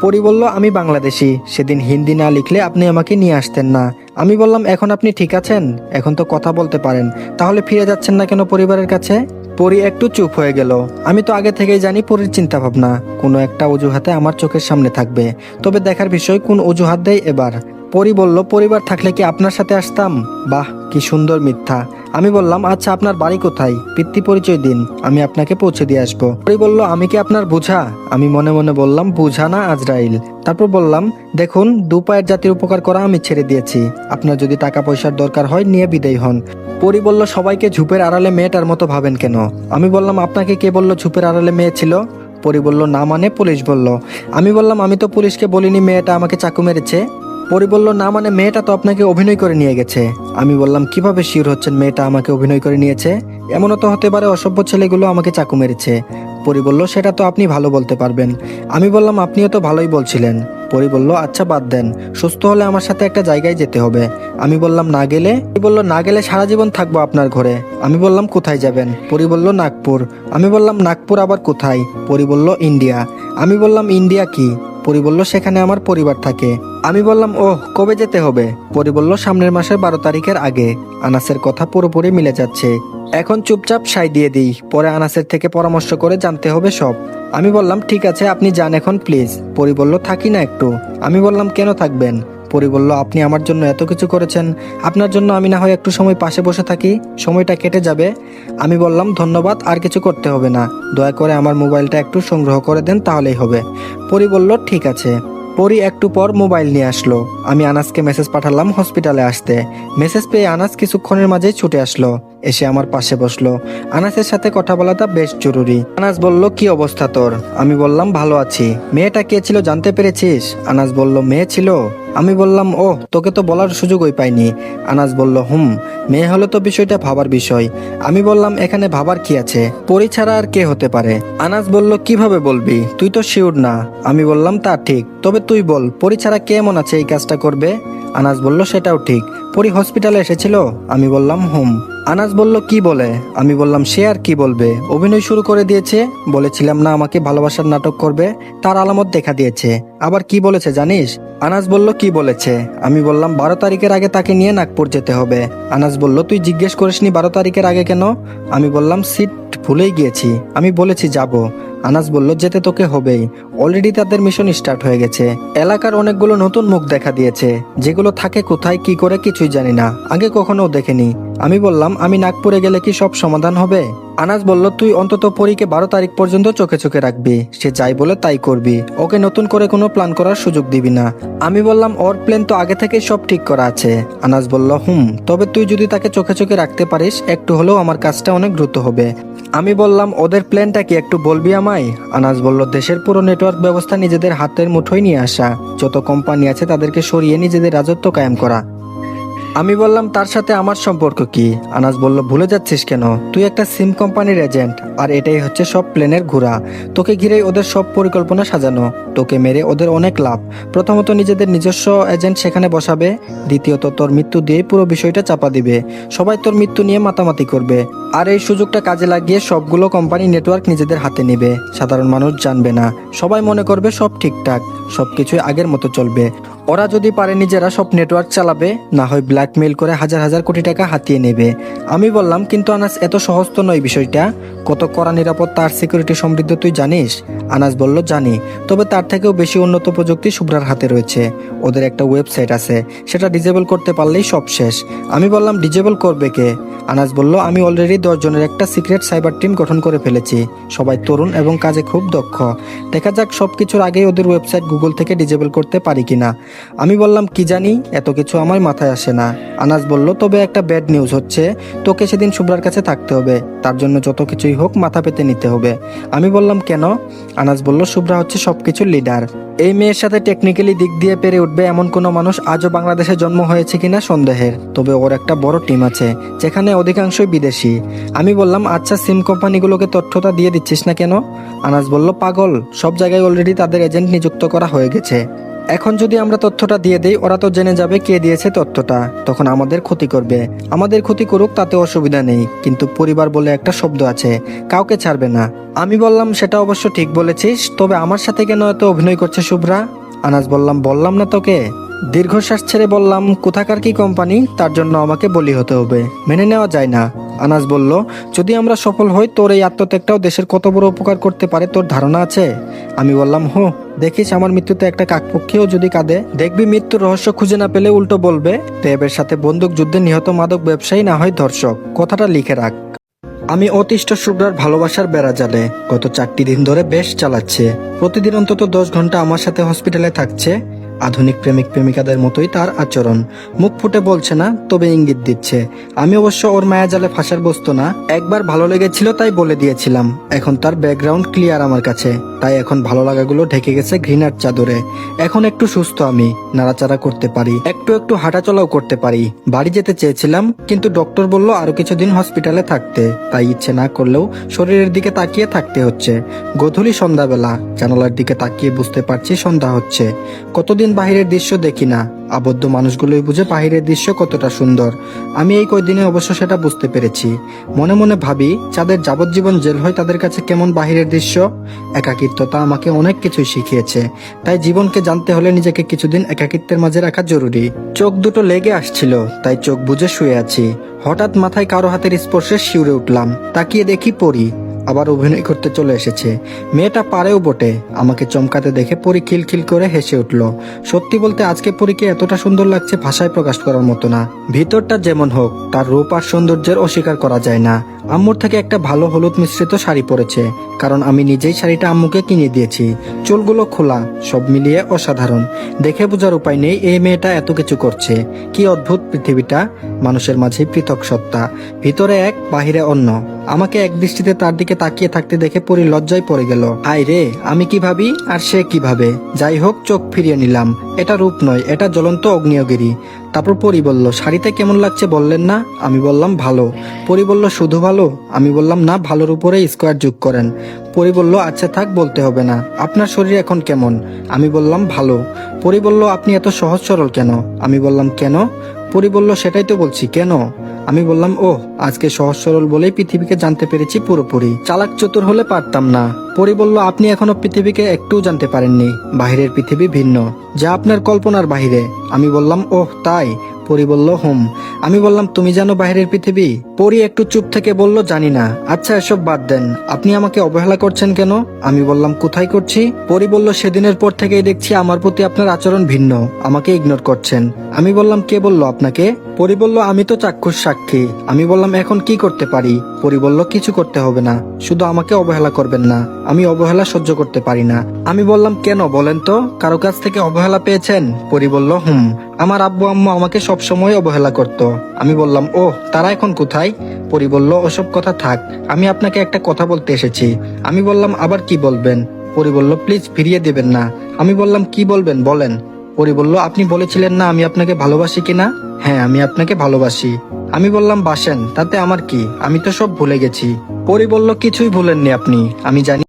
পরি বলল, আমি বাংলাদেশি। সেদিন হিন্দি না লিখলে আপনি আমাকে নিয়ে আসতেন না। আমি বললাম, এখন আপনি ঠিক আছেন? এখন তো কথা বলতে পারেন। তাহলে ফিরে যাচ্ছেন না কেন পরিবারের কাছে? পরি একটু চুপ হয়ে গেল। আমি তো আগে থেকেই জানি পরির চিন্তা ভাবনা কোনো একটা অজুহাতে আমার চোখের সামনে থাকবে। তবে দেখার বিষয়, কোন অজুহাত দেয় এবার? পরি বলল, পরিবার থাকলে কি আপনার সাথে আসতাম? বাহ, কি সুন্দর মিথ্যা। আমি বললাম আচ্ছা আপনার বাড়ি কোথায়? পিতৃ পরিচয় দিন, আমি আপনাকে পৌঁছে দিয়ে আসব। পরি বলল, আমি কি আপনার বুঝা? আমি মনে মনে বললাম, বুঝা না, আজরাইল। তারপর বললাম, দেখুন, দু পায়ের জাতির উপকার করা আমি ছেড়ে দিয়েছি। আপনার যদি টাকা পয়সার দরকার হয়, নিয়ে বিদায় হন। পরি বলল, সবাইকে ঝুপের আড়ালে মেয়েটার মতো ভাবেন কেন? আমি বললাম, আপনাকে কে বলল ঝুপের আড়ালে মেয়ে ছিল? পরি বলল, না মানে পুলিশ বলল। আমি বললাম, আমি তো পুলিশকে বলিনি, মেয়েটা আমাকে চাকু মেরেছে। পরি বলল না মানে মেয়েটা তো আপনাকে অভিনয় করে নিয়ে গেছে। আমি বললাম, কীভাবে শিওর হচ্ছেন মেয়েটা আমাকে অভিনয় করে নিয়েছে? এমনও তো হতে পারে অসভ্য ছেলেগুলো আমাকে চাকু মেরেছে। পরি বলল সেটা তো আপনি ভালো বলতে পারবেন। আমি বললাম, আপনিও তো ভালোই বলছিলেন। পরি বলল আচ্ছা বাদ দেন। সুস্থ হলে আমার সাথে একটা জায়গায় যেতে হবে। আমি বললাম, না গেলে? বলল না গেলে সারা জীবন থাকব আপনার ঘরে। আমি বললাম, কোথায় যাবেন? পরি বলল নাগপুর। আমি বললাম, নাগপুর আবার কোথায়? পরি বলল ইন্ডিয়া। আমি বললাম, ইন্ডিয়া কি? পরি বলল, সেখানে আমার পরিবার থাকে। আমি বললাম, ওহ, কবে যেতে হবে? পরি বলল, সামনের মাসের বারো তারিখের আগে। আনাসের কথা পুরোপুরি মিলে যাচ্ছে। এখন চুপচাপ সাই দিয়ে দিই, পরে আনাসের থেকে পরামর্শ করে জানতে হবে সব। আমি বললাম, ঠিক আছে, আপনি যান এখন, প্লিজ। পরি বলল, থাকি না একটু। আমি বললাম, কেন থাকবেন? পরি বলল, আপনি আমার জন্য এত কিছু করেছেন। আপনার জন্য আমি না হয় একটু সময় পাশে বসে থাকি। সময়টা কেটে যাবে। আমি বললাম, ধন্যবাদ, আর কিছু করতে হবে না। দয়া করে আমার মোবাইলটা একটু সংগ্রহ করে দেন, তাহলেই হবে। পরি বলল, ঠিক আছে। পরি একটু পর মোবাইল নিয়ে আসলো। আমি আনাসকে মেসেজ পাঠালাম হসপিটালে আসতে। মেসেজ পেয়ে আনাস কিছুক্ষণের মাঝেই ছুটে আসলো। এসে আমার পাশে বসল। আনাসের সাথে কথা বলাটা বেশ জরুরি। আনাস বলল, কি অবস্থা তোর? আমি বললাম, ভালো আছি। মেয়েটা কে ছিল জানতে পেরেছিস? আনাস বলল, মেয়ে ছিল। আমি বললাম ও তোকে তো বলার সুযোগই পাইনি। আনাস বলল, হুম, মেয়ে হলে তো বিষয়টা ভাবার বিষয়। আমি বললাম, এখানে ভাবার কি আছে? পরি ছাড়া আর কে হতে পারে? আনাস বলল, কীভাবে বলবি? তুই তো শিওর না। আমি বললাম, তা ঠিক, তবে তুই বল, পরি ছাড়া কে এমন আছে এই কাজটা করবে? আনাস বলল, সেটাও ঠিক। পরি হসপিটালে এসেছিল? আমি বললাম, হুম। আনাস বলল, কি বলে? আমি বললাম, সে আর কি বলবে? অভিনয় শুরু করে দিয়েছে। বলেছিলাম, না, আমাকে ভালোবাসার নাটক করবে। তার আলামত দেখা দিয়েছে। আবার কি বলেছে জানিস? আনাজ বলল, কি বলেছে? আমি বললাম, বারো তারিখের আগে তাকে নিয়ে নাগপুর যেতে হবে। আনাজ বলল, তুই জিজ্ঞেস করিসনি বারো তারিখের আগে কেন? আমি বললাম, সিট ভুলেই গিয়েছি। আমি বলেছি, যাব। আনাস বলল, যেতে তোকে হবেই। অলরেডি তাদের মিশন স্টার্ট হয়ে গেছে। এলাকার অনেকগুলো নতুন মুখ দেখা দিয়েছে। যেগুলো থাকে কোথায়, কি করে কিছুই জানি না। আগে কখনো দেখেনি। আমি বললাম, আমি নাগপুরে গেলে কি সব সমাধান হবে? আনাস বলল, তুই অন্তত পরীকে বারো তারিখ পর্যন্ত চোখে চোখে রাখবি। সে যাই বলে তাই করবি। ওকে নতুন করে কোনো প্ল্যান করার সুযোগ দিবি না। আমি বললাম, ওর প্ল্যান তো আগে থেকে সব ঠিক করা আছে। আনাস বলল, হুম, তবে তুই যদি তাকে চোখে চোখে রাখতে পারিস, একটু হলেও আমার কাজটা অনেক দ্রুত হবে। আমি বললাম, ওদের প্ল্যানটা কি একটু বলবি আমায়? আনাস বলল, দেশের পুরো নেটওয়ার্ক ব্যবস্থা নিজেদের হাতের মুঠোয় নিয়ে আসা। যত কোম্পানি আছে তাদেরকে সরিয়ে নিজেদের রাজত্ব কায়েম করা। আমি বললাম, তার সাথে আমার সম্পর্ক কি? আনাস বলল, ভুলে যাচ্ছিস কেন? তুই একটা সিম কোম্পানির এজেন্ট, আর এটাই হচ্ছে সব প্লেনের ঘোরা তোকে ঘিরেই ওদের সব পরিকল্পনা সাজানো। তোকে মেরে ওদের অনেক লাভ। প্রথমত নিজেদের নিজস্ব এজেন্ট সেখানে বসাবে। দ্বিতীয়ত, তোর মৃত্যু দিয়েই পুরো বিষয়টা চাপা দিবে। সবাই তোর মৃত্যু নিয়ে মাতামাতি করবে। আর এই সুযোগটা কাজে লাগিয়ে সবগুলো কোম্পানি নেটওয়ার্ক নিজেদের হাতে নেবে। সাধারণ মানুষ জানবে না। সবাই মনে করবে সব ঠিকঠাক। সবকিছুই আগের মতো চলবে। ওরা যদি পারে নিজেরা সব নেটওয়ার্ক চালাবে, না হয় ব্ল্যাকমেইল করে হাজার হাজার কোটি টাকা হাতিয়ে নেবে। আমি বললাম, কিন্তু আনাস, এত সহজ তো নয় বিষয়টা। কত কড়া নিরাপত্তা আর সিকিউরিটি সমৃদ্ধ তুই জানিস? আনাস বলল, জানি। তবে তার থেকেও বেশি উন্নত প্রযুক্তি শুভ্রার হাতে রয়েছে। ওদের একটা ওয়েবসাইট আছে, সেটা ডিজেবল করতে পারলেই সব শেষ। আমি বললাম ডিজেবল করবে কে? আনাজ বলল, আমি অলরেডি দশ জনের একটা সিক্রেট সাইবার টিম গঠন করে ফেলেছি। সবাই তরুণ এবং কাজে খুব দক্ষ। দেখা যাক সব কিছুর আগেই ওদের ওয়েবসাইট গুগল থেকে ডিজেবল করতে পারি কিনা। আমি বললাম, কি জানি? এত কিছু আমার মাথায় আসে না। আনাজ বলল, তবে একটা ব্যাড নিউজ হচ্ছে। তোকে সেদিন শুভ্রার কাছে থাকতে হবে। তার জন্য যত কিছুই হোক মাথা পেতে নিতে হবে। আমি বললাম, কেন? আনাজ বলল, শুভ্রা হচ্ছে সবকিছুর লিডার এই মেয়ের সাথে টেকনিক্যালি দিক দিয়ে পেরে উঠবে এমন কোনো মানুষ আজও বাংলাদেশে জন্ম হয়েছে কিনা সন্দেহের। তবে ওর একটা বড় টিম আছে, যেখানে অধিকাংশই বিদেশি। আমি বললাম আচ্ছা সিম কোম্পানিগুলোকে তথ্যটা দিয়ে দিচ্ছিস না কেন? আনাস বলল, পাগল, সব জায়গায় অলরেডি তাদের এজেন্ট নিযুক্ত করা হয়ে গেছে। এখন যদি আমরা তথ্যটা দিয়ে দেই, ওরা তো জেনে যাবে কে দিয়েছে তথ্যটা। তখন আমাদের ক্ষতি করবে। আমাদের ক্ষতি করুক, তাতে অসুবিধা নেই। কিন্তু পরিবার বলে একটা শব্দ আছে, কাউকে ছাড়বে না। আমি বললাম, সেটা অবশ্য ঠিক বলেছিস, তবে আমার সাথে কেন এত অভিনয় করছে শুভ্রা? আনাজ বললাম বললাম না তোকে। দীর্ঘশ্বাস ছেড়ে বললাম, কোথাকার কি কোম্পানি তার জন্য আমাকে বলি হতে হবে। মেনে নেওয়া যায় না। আনাজ বলল, যদি আমরা সফল হই, তোর এই আত্মত্যাগটাও দেশের কত বড় উপকার করতে পারে, তোর ধারণা আছে? আমি বললাম, হো, দেখিস, আমার মৃত্যুতে একটা কাকপক্ষীও যদি কাঁদে, দেখবি মৃত্যুর রহস্য খুঁজে না পেলে উল্টো বলবে র্যাবের সাথে বন্দুক যুদ্ধে নিহত মাদক ব্যবসায়ী না হয় ধর্ষক, কথাটা লিখে রাখ। আমি অতিষ্ঠ শুভ্রার ভালোবাসার বেড়া জালে, গত চারটি দিন ধরে বেশ চালাচ্ছে। প্রতিদিন অন্তত দশ ঘণ্টা আমার সাথে হসপিটালে থাকছে। আধুনিক প্রেমিক প্রেমিকাদের মতোই তার আচরণ। মুখ ফুটে বলছে না, তবে ইঙ্গিত দিচ্ছে। আমি অবশ্য ওর মায়া জালে ফাঁসার বস্তু না, একবার ভালো লেগেছিল তাই বলে দিয়েছিলাম। এখন তার ব্যাকগ্রাউন্ড ক্লিয়ার আমার কাছে। তাই এখন ভালো লাগাগুলো ঢেকে গেছে ঘৃণার চাদরে। এখন একটু সুস্থ আমি, নাড়াচাড়া করতে পারি, একটু একটু হাঁটাচলাও করতে পারি। বাড়ি যেতে চেয়েছিলাম, কিন্তু ডক্টর বলল আরও কিছুদিন হসপিটালে থাকতে। তাই ইচ্ছে না করলেও শরীরের দিকে তাকিয়ে থাকতে হচ্ছে। গধূলি সন্ধ্যাবেলা, জানালার দিকে তাকিয়ে বুঝতে পারছি সন্ধ্যা হচ্ছে। কতদিন বাহিরের দৃশ্য দেখি না। আবদ্ধ মানুষগুলোই বুঝে বাহিরের দৃশ্য কতটা সুন্দর। আমি এই কয়দিনে অবশ্য সেটা বুঝতে পেরেছি। মনে মনে ভাবি যাদের যাবজ্জীবন জেল হয় তাদের কাছে কেমন বাহিরের দৃশ্য? একাকিত্বতা আমাকে অনেক কিছুই শিখিয়েছে। তাই জীবনকে জানতে হলে নিজেকে কিছুদিন একাকিত্বের মাঝে রাখা জরুরি। চোখ দুটো লেগে আসছিল, তাই চোখ বুঝে শুয়ে আছি। হঠাৎ মাথায় কারও হাতের স্পর্শে শিউরে উঠলাম। তাকিয়ে দেখি পড়ি আবার অভিনয় করতে চলে এসেছে। মেয়েটা পারেও বটে, আমাকে চমকাতে দেখে পরি খিলখিল করে হেসে উঠল। সত্যি বলতে আজকে পরীকে এতটা সুন্দর লাগছে ভাষায় প্রকাশ করার মতো না। ভিতরটা যেমন হোক, তার রূপ আর সৌন্দর্যের অস্বীকার করা যায় না। আম্মুর থেকে একটা ভালো হলুদ মিশ্রিত শাড়ি পরেছে, কারণ আমি নিজেই শাড়িটা আম্মুকে কিনে দিয়েছি। চুলগুলো খোলা, সব মিলিয়ে অসাধারণ। দেখে বোঝার উপায় নেই, এই মেয়েটা এত কিছু করছে। কি অদ্ভুত পৃথিবীটা! মানুষের মাঝে পৃথক সত্তা, ভিতরে এক, বাহিরে অন্য। আমাকে এক দৃষ্টিতে তার দিকে তাকিয়ে থাকতে দেখে পরি লজ্জায় পড়ে গেল। হাই রে, আমি কি ভাবি, আর সে কি ভাবে? যাই হোক, চোখ ফিরিয়ে নিলাম। এটা রূপ নয়, এটা জ্বলন্ত অগ্নিয়গিরি। তারপর পরি বলল, শাড়িতে কেমন লাগছে বললেন না? আমি বললাম, ভালো। পরি বলল, শুধু ভালো? আমি বললাম, না, ভালোর উপরে স্কোয়ার যোগ করেন। পরি বলল আচ্ছা থাক, বলতে হবে না। আপনার শরীর এখন কেমন? আমি বললাম, ভালো। পরি বলল, আপনি এত সহজ সরল কেন? আমি বললাম, কেন? পরি বলল, সেটাই তো বলছি, কেন? আমি বললাম ও আজকে সহজ সরল বলে পৃথিবীকে জানতে পেরেছি পুরোপুরি। চালাক চতুর হলে পারতাম না। পরি বলল, আপনি এখনও পৃথিবীকে একটু জানতে পারেননি। বাহিরের পৃথিবী ভিন্ন, যা আপনার কল্পনার বাহিরে। আমি বললাম, ওহ, তাই। পরি বলল, হুম, আমি বললাম, তুমি জানো বাইরের পৃথিবী? পরি একটু চুপ থেকে বলল, জানি না। আচ্ছা এসব বাদ দেন। আপনি আমাকে অবহেলা করছেন কেন? আমি বললাম, কোথায় করছি? পরি বলল, সেদিনের পর থেকেই দেখছি আমার প্রতি আপনার আচরণ ভিন্ন। আমাকে ইগনোর করছেন। আমি বললাম, কে বলল আপনাকে? পরি বলল, আমি তো চাক্ষুষ সাক্ষী। আমি বললাম, এখন কি করতে পারি? পরি বলল, কিছু করতে হবে না। শুধু আমাকে অবহেলা করবেন না। আমি অবহেলা সহ্য করতে পারি না। আমি বললাম, কেন বলেন তো? কারও কাছ থেকে অবহেলা পেয়েছেন? পরি বলল, হুম। আমার আব্বু আম্মু আমাকে সব সময় অবহেলা করত। আমি বললাম ও তারা এখন কোথায়? পরি বলল, ওসব কথা থাক। আমি আপনাকে একটা কথা বলতে এসেছি। আমি বললাম, আবার কি বলবেন? পরি বলল, প্লিজ ফিরিয়ে দেবেন না। আমি বললাম, কি বলবেন? বলেন। পরি বলল, আপনি বলেছিলেন না আমি আপনাকে ভালোবাসি কিনা? হ্যাঁ আমি আপনাকে ভালোবাসি। আমি বললাম, বাসেন, তাতে আমার কি? আমি তো সব ভুলে গেছি। পরি বলল, কিছুই ভুলেননি আপনি। আমি জানি